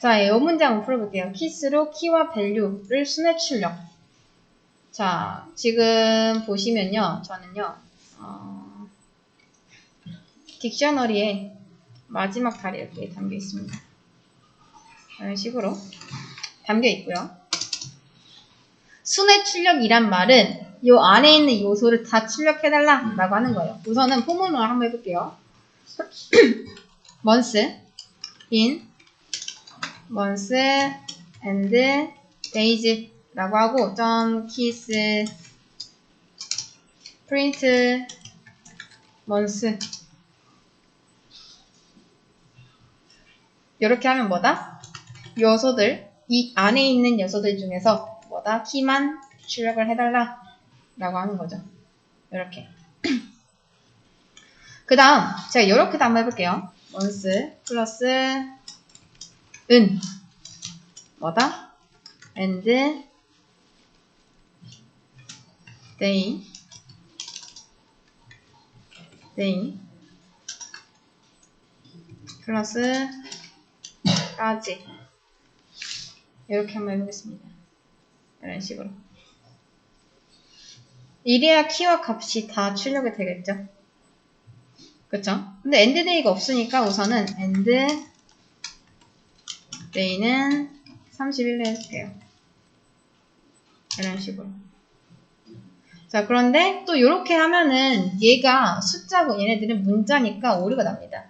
자, 이 문장 풀어볼게요. 키스로 키와 밸류를 순회 출력. 자, 지금 보시면요. 저는요. 어, 딕셔너리에 마지막 달이 이렇게 담겨 있습니다. 이런 식으로 담겨 있고요. 순회 출력이란 말은 이 안에 있는 요소를 다 출력해달라 라고 하는 거예요. 우선은 포문을 한번 해볼게요. months, in, months, and days 라고 하고 점 kiss, print, months 이렇게 하면 뭐다? 요소들, 이 안에 있는 요소들 중에서 뭐다? 키만 출력을 해달라 라고 하는 거죠. 이렇게. 그 다음, 제가 이렇게도 한번 해볼게요. months 플러스 은 뭐다? and day day 플러스 까지 이렇게 한번 해보겠습니다. 이런 식으로 이래야 키와 값이 다 출력이 되겠죠. 그쵸? 근데 day가 없으니까 우선은 day는 31로 해줄게요. 이런 식으로. 자, 그런데 또 이렇게 하면은 얘가 숫자고 얘네들은 문자니까 오류가 납니다.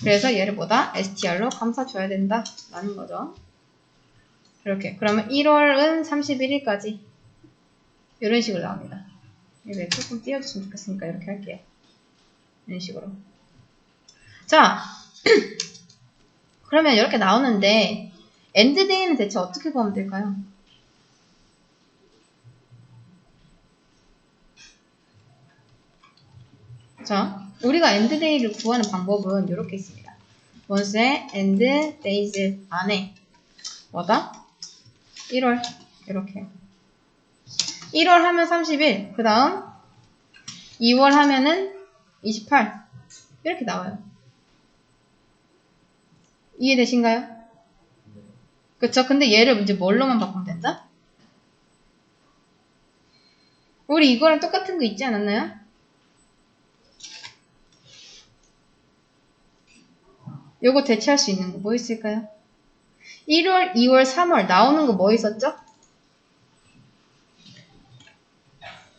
그래서 얘를 보다 str로 감싸줘야 된다. 라는 거죠. 이렇게. 그러면 1월은 31일까지. 이런 식으로 나옵니다. 이거 조금 띄워주시면 좋겠으니까 이렇게 할게요. 이런 식으로. 자, 그러면 이렇게 나오는데 엔드데이는 대체 어떻게 보면 될까요? 자, 우리가 엔드데이를 구하는 방법은 이렇게 있습니다. 원스의 엔드 데이즈 안에 뭐다? 1월 이렇게 1월 하면 30일 그 다음 2월 하면은 28 이렇게 나와요. 이해되신가요? 그쵸? 근데 얘를 이제 뭘로만 바꾸면 된다? 우리 이거랑 똑같은 거 있지 않았나요? 요거 대체할 수 있는 거 뭐 있을까요? 1월, 2월, 3월 나오는 거 뭐 있었죠?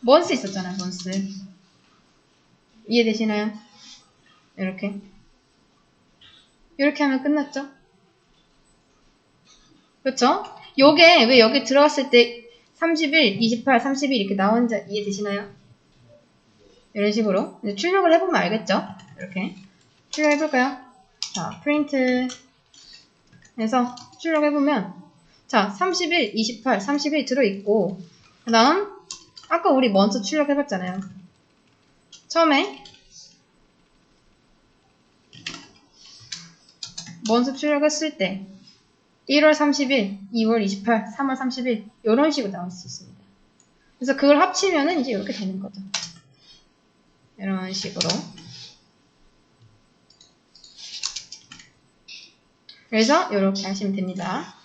먼스 있었잖아요, 먼스. 이해되시나요? 이렇게. 이렇게 하면 끝났죠? 그쵸? 요게 왜 여기 들어갔을 때 30일, 28, 30일 이렇게 나오는지 이해되시나요? 이런 식으로. 이제 출력을 해보면 알겠죠? 이렇게. 출력해볼까요? 자, 프린트 해서 출력해보면 자, 30일, 28, 30일 들어있고 그 다음 아까 우리 먼저 출력해봤잖아요. 처음에 먼저 출력했을 때 1월 30일, 2월 28, 3월 30일 이런 식으로 나올 수 있습니다. 그래서 그걸 합치면은 이제 이렇게 되는 거죠. 이런 식으로. 그래서 이렇게 하시면 됩니다.